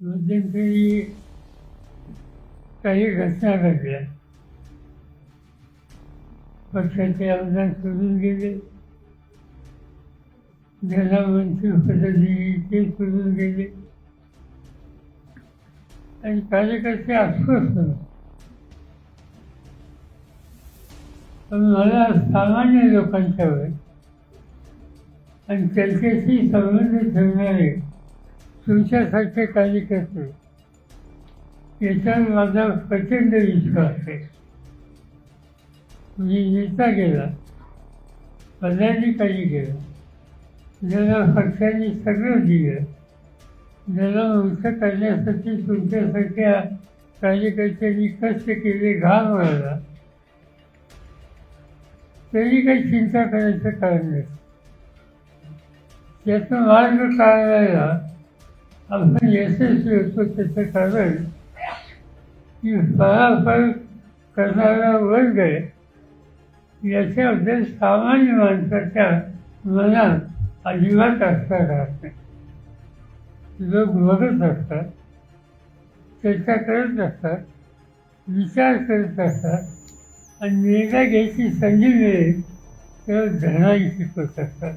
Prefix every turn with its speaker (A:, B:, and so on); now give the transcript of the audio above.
A: मध्यंतरी काही घटना घडल्या. पक्षाचे आमदार सोडून गेले. ज्यांना मंत्री ते सोडून गेले. आणि कार्यकर्ते अस्वस्थ पण मला सामान्य लोकांच्या वेळ आणि त्यांच्याशी संबंध ठेवणारे तुमच्यासारखे कार्यकर्ते याच्यावर माझा प्रचंड विश्वास आहे. मी नेता गेला. पदाधिकारी गेला. ज्याला पक्षाने सगळं दिलं. ज्याला वंश करण्यासाठी तुमच्यासारख्या कार्यकर्त्यांनी कष्ट केले घाम आला तरी काही चिंता करायचं कारण नाही. त्याचा मार्ग काढायला आपण यशस्वी होतो त्याचं कारण की फळाफळ करणारा वर्ग आहे याच्याबद्दल सामान्य माणसाच्या मनात अजिबात असता राहत नाही लोक बघत असतात चर्चा करत असतात विचार करत असतात आणि निर्णय घ्यायची संधी मिळेल तेव्हा धनाई शिकवत असतात